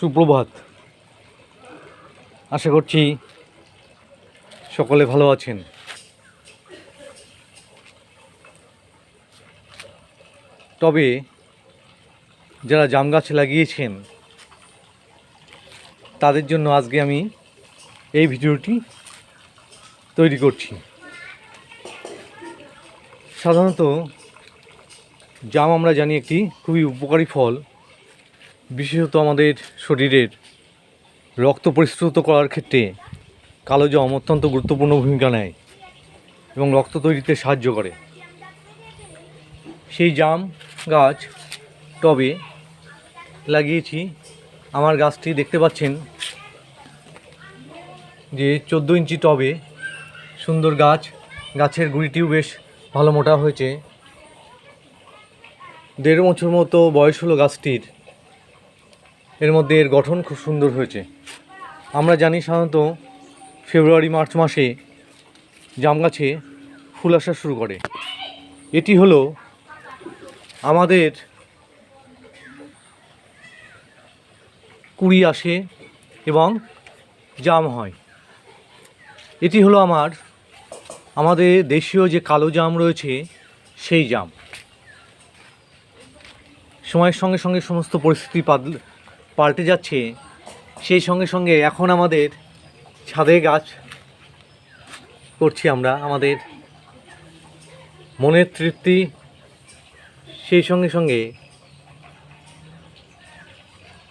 সুপ্রভাত। আশা করছি সকলে ভালো আছেন। তবে যারা জাম গাছ লাগিয়েছেন, তাদের জন্য আজকে আমি এই ভিডিওটি তৈরি করছি। সাধারণত জাম আমরা জানি একটি খুবই উপকারী ফল। বিশেষত আমাদের শরীরের রক্ত পরিশ্রুত করার ক্ষেত্রে কালো জাম অত্যন্ত গুরুত্বপূর্ণ ভূমিকা নেয় এবং রক্ত তৈরিতে সাহায্য করে। সেই জাম গাছ টবে লাগিয়েছি। আমার গাছটি দেখতে পাচ্ছেন যে চোদ্দ ইঞ্চি টবে সুন্দর গাছ, গাছের গুঁড়িটিও বেশ ভালো মোটা হয়েছে। দেড় বছর মতো বয়স হলো গাছটির। এর মধ্যে এর গঠন খুব সুন্দর হয়েছে। আমরা জানি সাধারণত ফেব্রুয়ারি, মার্চ মাসে জাম গাছে ফুল আসা শুরু করে। এটি হলো আমাদের কুড়ি আসে এবং জাম হয়। এটি হলো আমার, আমাদের দেশীয় যে কালো জাম রয়েছে, সেই জাম। সময়ের সঙ্গে সঙ্গে সমস্ত পরিস্থিতি পাদ- পাল্টে যাচ্ছে, সেই সঙ্গে সঙ্গে এখন আমাদের ছাদে গাছ করছি আমরা, আমাদের মনের তৃপ্তি, সেই সঙ্গে সঙ্গে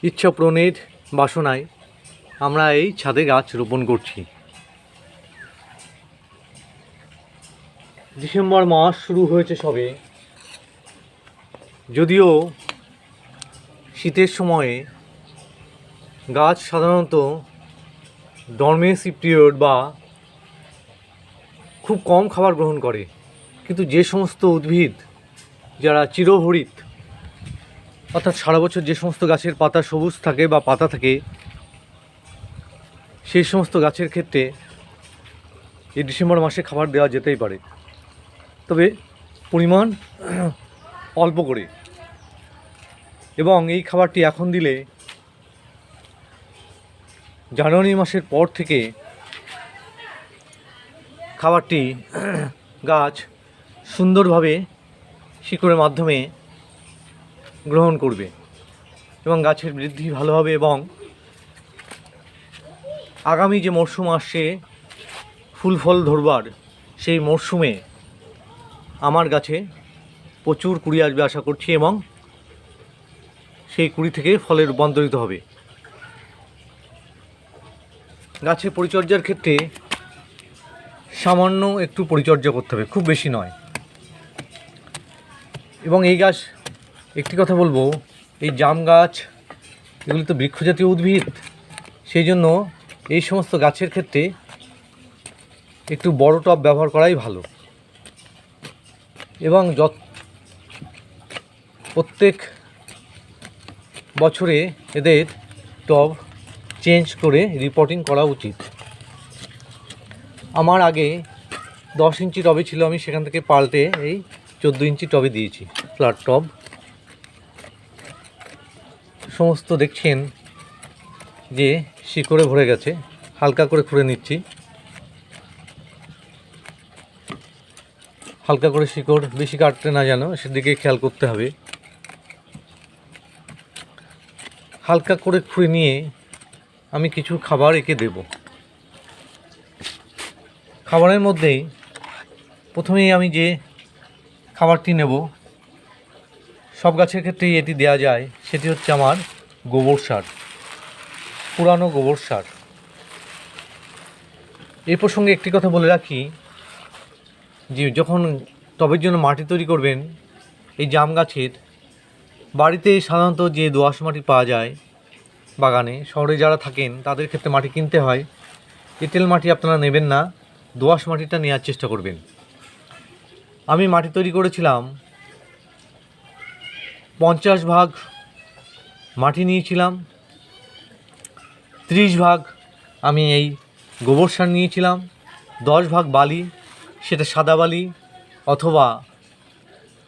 ইচ্ছা পূরণের বাসনায় আমরা এই ছাদে গাছ রোপণ করছি। ডিসেম্বর মাস শুরু হয়েছে সবে। যদিও শীতের সময়ে গাছ সাধারণত ডরমেসি পিরিয়ড বা খুব কম খাবার গ্রহণ করে। কিন্তু যে সমস্ত উদ্ভিদ যারা চিরহরিত, অর্থাৎ সারা বছর যে সমস্ত গাছের পাতা সবুজ থাকে বা পাতা থাকে, সেই সমস্ত গাছের ক্ষেত্রে এই ডিসেম্বর মাসে খাবার দেওয়া যেতেই পারে। তবে পরিমাণ অল্প করে। এবং এই খাবারটি এখন দিলে জানুয়ারি মাসের পর থেকে খাবারটি গাছ সুন্দরভাবে শিকড়ের মাধ্যমে গ্রহণ করবে এবং গাছের বৃদ্ধি ভালো হবে এবং আগামী যে মরশুম আসছে, ফুল ফল ধরবার সেই মরশুমে আমার গাছে প্রচুর কুড়ি আসবে আশা করছি এবং সেই কুড়ি থেকে ফলে রূপান্তরিত হবে। গাছের পরিচর্যার ক্ষেত্রে সামান্য একটু পরিচর্যা করতে হবে, খুব বেশি নয়। এবং এই গাছ, একটি কথা বলব, এই জাম গাছ, এগুলি তো বৃক্ষজাতীয় উদ্ভিদ, সেই জন্য এই সমস্ত গাছের ক্ষেত্রে একটু বড় টব ব্যবহার করাই ভালো। এবং যত, প্রত্যেক বছরে এদের টব চেঞ্জ করে রিপোর্টিং করা উচিত। আমার আগে দশ ইঞ্চি টবে ছিল, আমি সেখান থেকে পাল্টে এই চোদ্দ ইঞ্চি টবে দিয়েছি ফ্ল্যাট টব। সমস্ত দেখছেন যে শিকড়ে ভরে গেছে, হালকা করে খুঁড়ে নিচ্ছি। হালকা করে শিকড় বেশি কাটতে না জানো, সেদিকে খেয়াল করতে হবে। হালকা করে খুঁড়ে নিয়ে আমি কিছু খাবার একে দেব। খাবারের মধ্যেই প্রথমেই আমি যে খাবারটি নেব, সব গাছের ক্ষেত্রেই এটি দেয়া যায়, সেটি হচ্ছে আমার গোবর সার, পুরানো গোবর সার। এই প্রসঙ্গে একটি কথা বলে রাখি যে, যখন টবের জন্য মাটি তৈরি করবেন, এই জাম গাছের বাড়িতে সাধারণত যে দোআঁশ মাটি পাওয়া যায় বাগানে। শহরে যারা থাকেন, তাদের ক্ষেত্রে মাটি কিনতে হয়। এঁটেল মাটি আপনারা নেবেন না, দোআঁশ মাটিটা নেওয়ার চেষ্টা করবেন। আমি মাটি তৈরি করেছিলাম, পঞ্চাশ ভাগ মাটি নিয়েছিলাম, ত্রিশ ভাগ আমি এই গোবর সার নিয়েছিলাম, দশ ভাগ বালি, সেটা সাদা বালি অথবা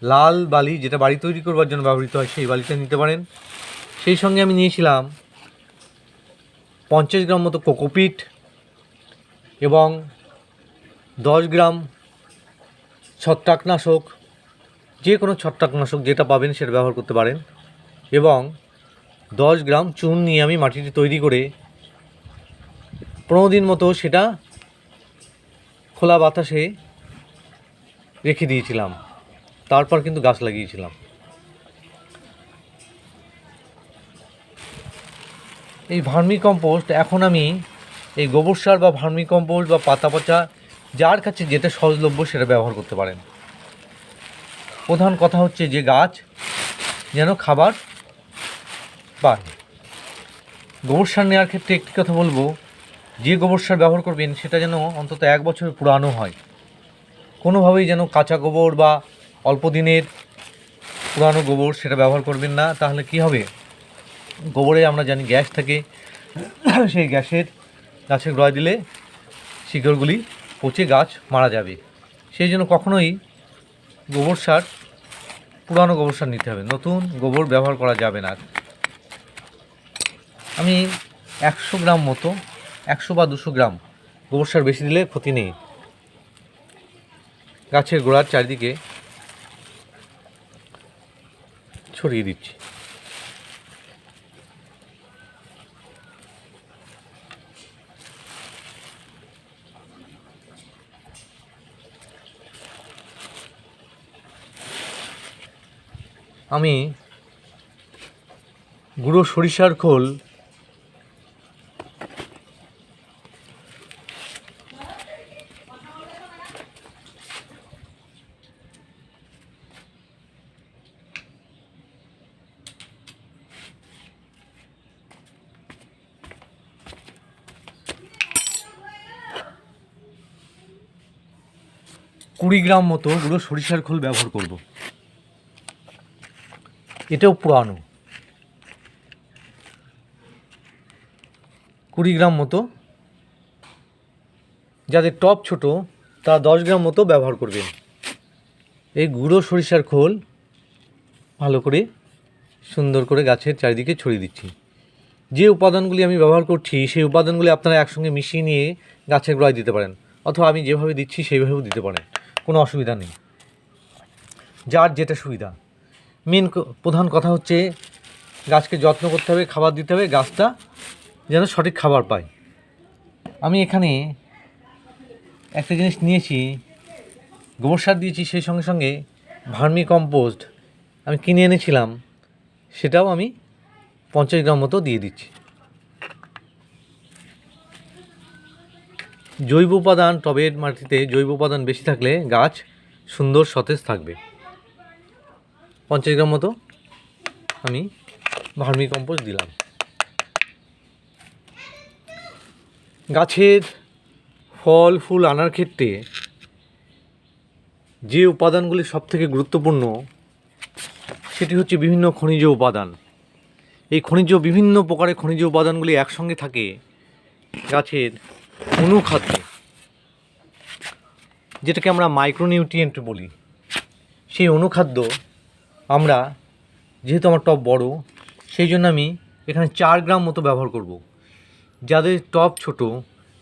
লাল বালি, যেটা বাড়ি তৈরি করবার জন্য ব্যবহৃত হয়, সেই বালিটা নিতে পারেন। সেই সঙ্গে আমি নিয়েছিলাম পঞ্চাশ গ্রাম মতো কোকোপিট এবং দশ গ্রাম ছত্রাকনাশক, যে কোনো ছত্রাকনাশক যেটা পাবেন সেটা ব্যবহার করতে পারেন এবং দশ গ্রাম চুন নিয়ে আমি মাটিটি তৈরি করে পনেরো দিন মতো সেটা খোলা বাতাসে রেখে দিয়েছিলাম। তারপর কিন্তু গাছ লাগিয়েছিলাম। এই ভার্মি কম্পোস্ট এখন আমি এই গোবর সার বা ভার্মি কম্পোস্ট বা পাতা পচা যার কাছে যেটা সহজলভ্য সেটা ব্যবহার করতে পারেন। প্রধান কথা হচ্ছে যে গাছ যেন খাবার পায়। গোবর সার নেওয়ার ক্ষেত্রে একটি কথা বলব, যে গোবর সার ব্যবহার করবেন সেটা যেন অন্তত এক বছর পুরানো হয়। কোনোভাবেই যেন কাঁচা গোবর বা অল্প দিনের পুরানো গোবর সেটা ব্যবহার করবেন না, তাহলে কি হবে? গোবরে আমরা জানি গ্যাস থাকে, সেই গ্যাসের গাছের গোড়ায় দিলে শিকড়গুলি পচে গাছ মারা যাবে। সেই জন্য কখনোই গোবর সার, পুরানো গোবর সার নিতে হবে। নতুন গোবর ব্যবহার করা যাবে না। আমি একশো গ্রাম মতো, একশো বা দুশো গ্রাম গোবর সার বেশি দিলে ক্ষতি নেই। গাছের গোড়ার চারিদিকে ছড়িয়ে দিচ্ছি। আমি গুঁড়ো সরিষার খোল। কুড়ি গ্রাম মতো গুঁড়ো সরিষার খোল ব্যবহার করব। এটাও পুরানো। কুড়ি গ্রাম মতো। যাদের টপ ছোট তা দশ গ্রাম মতো ব্যবহার করবেন। এই গুঁড়ো সরিষার খোল ভালো করে সুন্দর করে গাছের চারিদিকে ছড়িয়ে দিচ্ছি। যে উপাদানগুলি আমি ব্যবহার করছি, সেই উপাদানগুলি আপনারা একসঙ্গে মিশিয়ে নিয়ে গাছের গোড়ায় দিতে পারেন। অথবা আমি যেভাবে দিচ্ছি, সেইভাবেও দিতে পারেন। কোনো অসুবিধা নেই। যার যেটা সুবিধা। মেন প্রধান কথা হচ্ছে গাছকে যত্ন করতে হবে, খাবার দিতে হবে, গাছটা যেন সঠিক খাবার পায়। আমি এখানে একটা জিনিস নিয়েছি, গোবর সার দিয়েছি, সেই সঙ্গে সঙ্গে ভার্মি কম্পোস্ট আমি কিনে এনেছিলাম, সেটাও আমি পঞ্চাশ গ্রাম মতো দিয়ে দিচ্ছি। জৈব উপাদান, টবের মাটিতে জৈব উপাদান বেশি থাকলে গাছ সুন্দর সতেজ থাকবে। পঞ্চাশ গ্রাম মতো আমি ভার্মি কম্পোস্ট দিলাম। গাছের ফল, ফুল আনার ক্ষেত্রে যে উপাদানগুলি সবথেকে গুরুত্বপূর্ণ, সেটি হচ্ছে বিভিন্ন খনিজ উপাদান। এই খনিজ, বিভিন্ন প্রকারের খনিজ উপাদানগুলি একসঙ্গে থাকে গাছের অনুখাদ্য, যেটাকে আমরা মাইক্রোনিউট্রিয়েন্ট বলি। সেই অনুখাদ্য আমরা, যেহেতু আমার টপ বড়, সেই জন্য আমি এখানে চার গ্রাম মতো ব্যবহার করব। যাদের টপ ছোট,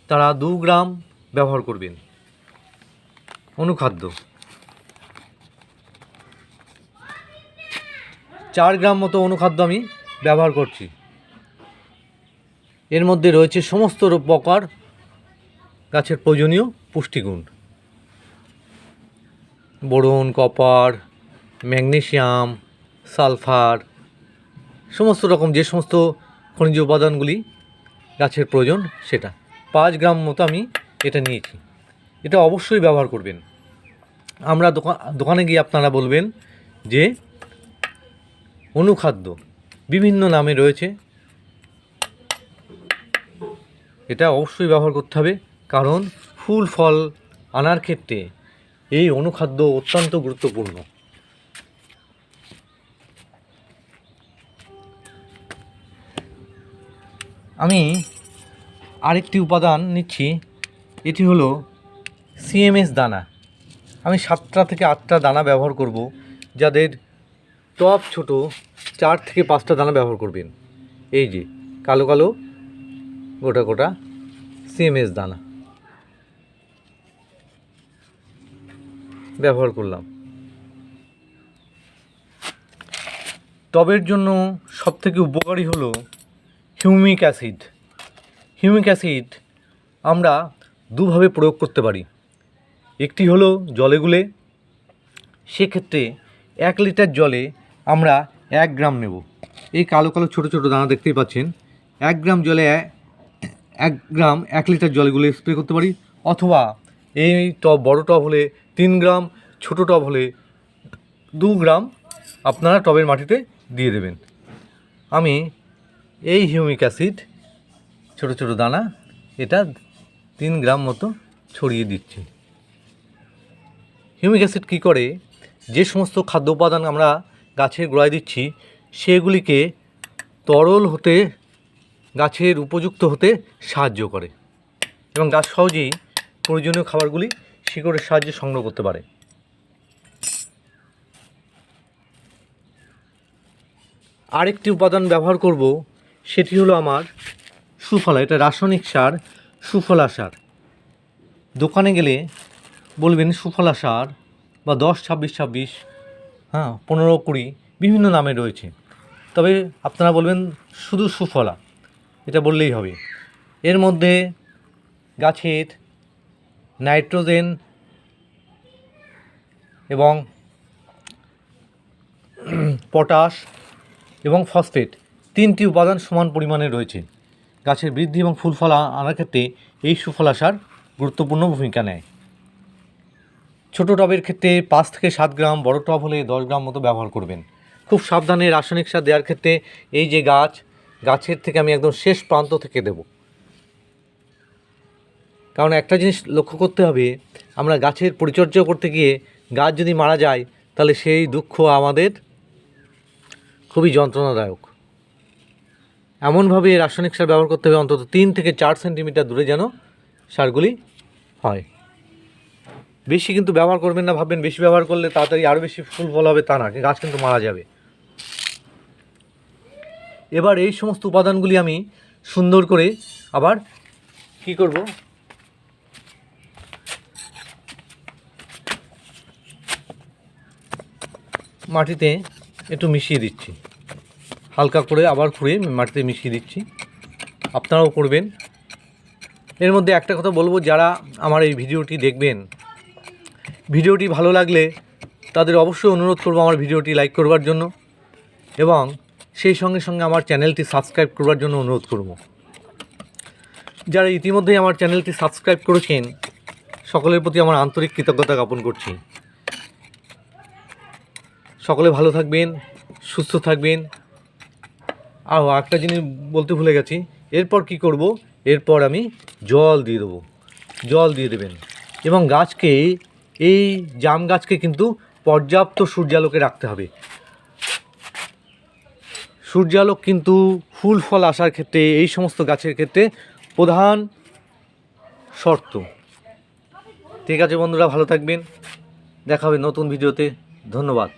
তারা দু গ্রাম ব্যবহার করবেন। অনুখাদ্য। চার গ্রাম মতো অনুখাদ্য আমি ব্যবহার করছি। এর মধ্যে রয়েছে সমস্ত প্রকার গাছের প্রয়োজনীয় পুষ্টিগুণ। বোরন, কপার ম্যাগনেসিয়াম সালফার, সমস্ত রকম যে সমস্ত খনিজ উপাদানগুলি গাছের প্রয়োজন সেটা। পাঁচ গ্রাম মতো আমি এটা নিয়েছি। এটা অবশ্যই ব্যবহার করবেন। আমরা দোকান দোকানে গিয়ে আপনারা বলবেন যে অনুখাদ্য বিভিন্ন নামে রয়েছে। এটা অবশ্যই ব্যবহার করতে হবে। কারণ ফুল, ফল আনার ক্ষেত্রে এই অনুখাদ্য অত্যন্ত গুরুত্বপূর্ণ। আমি আরেকটি উপাদান নিচ্ছি। এটি হলো সিএমএস দানা। আমি সাতটা থেকে আটটা দানা ব্যবহার করব, যাদের টপ ছোট চার থেকে পাঁচটা দানা ব্যবহার করবেন। এই যে, কালো কালো, গোটা গোটা সিএমএস দানা ব্যবহার করলাম। টবের জন্য সবথেকে উপকারী হলো হিউমিক অ্যাসিড। হিউমিক অ্যাসিড আমরা দুভাবে প্রয়োগ করতে পারি। একটি হলো জলে গুলে, সেক্ষেত্রে এক লিটার জলে আমরা এক গ্রাম নেব। এই কালো কালো ছোটো ছোটো দানা দেখতেই পাচ্ছেন। এক গ্রাম জলে এক গ্রাম এক লিটার জলে গুলে স্প্রে করতে পারি। অথবা এই টব, বড় টব হলে তিন গ্রাম, ছোট টব হলে দু গ্রাম আপনারা টবের মাটিতে দিয়ে দেবেন। আমি এই হিউমিক অ্যাসিড, ছোট ছোট দানা, এটা তিন গ্রাম মতো ছড়িয়ে দিচ্ছি। হিউমিক অ্যাসিড কী করে? যে সমস্ত খাদ্য উপাদান আমরা গাছের গোড়ায় দিচ্ছি, সেগুলিকে তরল হতে, গাছের উপযুক্ত হতে সাহায্য করে এবং গাছ সহজেই প্রয়োজনীয় খাবারগুলি শিকড়ের সাহায্যে সংগ্রহ করতে পারে। আরেকটি উপাদান ব্যবহার করব সেটি হলো আমার সুফলা, এটা রাসায়নিক সার, সুফলা সার। দোকানে গেলে বলবেন সুফলা সার বা দশ, ছাব্বিশ ছাব্বিশ হ্যাঁ পনেরো, কুড়ি, বিভিন্ন নামে রয়েছে। তবে আপনারা বলবেন শুধু সুফলা, এটা বললেই হবে। এর মধ্যে গাছের নাইট্রোজেন এবং পটাশ এবং ফসফেট তিনটি উপাদান সমান পরিমাণে রয়েছে। গাছের বৃদ্ধি এবং ফুল ফল আনার ক্ষেত্রে এই সুফলা সার গুরুত্বপূর্ণ ভূমিকা নেয়। ছোট টবের ক্ষেত্রে পাঁচ থেকে সাত গ্রাম, বড় টব হলে দশ গ্রাম মতো ব্যবহার করবেন। খুব সাবধানে রাসায়নিক সার দেওয়ার ক্ষেত্রে এই যে গাছ, গাছের থেকে আমি একদম শেষ প্রান্ত থেকে দেব। কারণ একটা জিনিস লক্ষ্য করতে হবে, আমরা গাছের পরিচর্যা করতে গিয়ে গাছ যদি মারা যায়, তাহলে সেই দুঃখ আমাদের খুবই যন্ত্রণাদায়ক। এমনভাবে রাসায়নিক সার ব্যবহার করতে হবে অন্তত তিন থেকে চার সেন্টিমিটার দূরে যেন সারগুলি হয়। বেশি কিন্তু ব্যবহার করবেন না, ভাববেন বেশি ব্যবহার করলে তাড়াতাড়ি আরও বেশি ফুল ফল হবে, তা না গাছ কিন্তু মারা যাবে। এবার এই সমস্ত উপাদানগুলি আমি সুন্দর করে আবার কি করব? মাটিতে একটু মিশিয়ে দিচ্ছি। হালকা করে আবার খুঁড়ে মাটিতে মিশিয়ে দিচ্ছি। আপনারাও করবেন। এর মধ্যে একটা কথা বলব, যারা আমার এই ভিডিওটি দেখবেন, ভিডিওটি ভালো লাগলে তাদের অবশ্যই অনুরোধ করব আমার ভিডিওটি লাইক করবার জন্য এবং সেই সঙ্গে সঙ্গে আমার চ্যানেলটি সাবস্ক্রাইব করবার জন্য অনুরোধ করব। যারা ইতিমধ্যেই আমার চ্যানেলটি সাবস্ক্রাইব করেছেন, সকলের প্রতি আমার আন্তরিক কৃতজ্ঞতা জ্ঞাপন করছি। সকলে ভালো থাকবেন, সুস্থ থাকবেন আর একটা জিনিস বলতে ভুলে গেছি। এরপর কি করব? এরপর আমি জল দিয়ে দেবো। জল দিয়ে দেবেন। এবং গাছকে, এই জাম গাছকে কিন্তু পর্যাপ্ত সূর্যালোকে রাখতে হবে। সূর্যালোক কিন্তু ফুল ফল আসার ক্ষেত্রে, এই সমস্ত গাছের ক্ষেত্রে প্রধান শর্ত। ঠিক আছে বন্ধুরা, ভালো থাকবেন। দেখা হবে নতুন ভিডিওতে। ধন্যবাদ।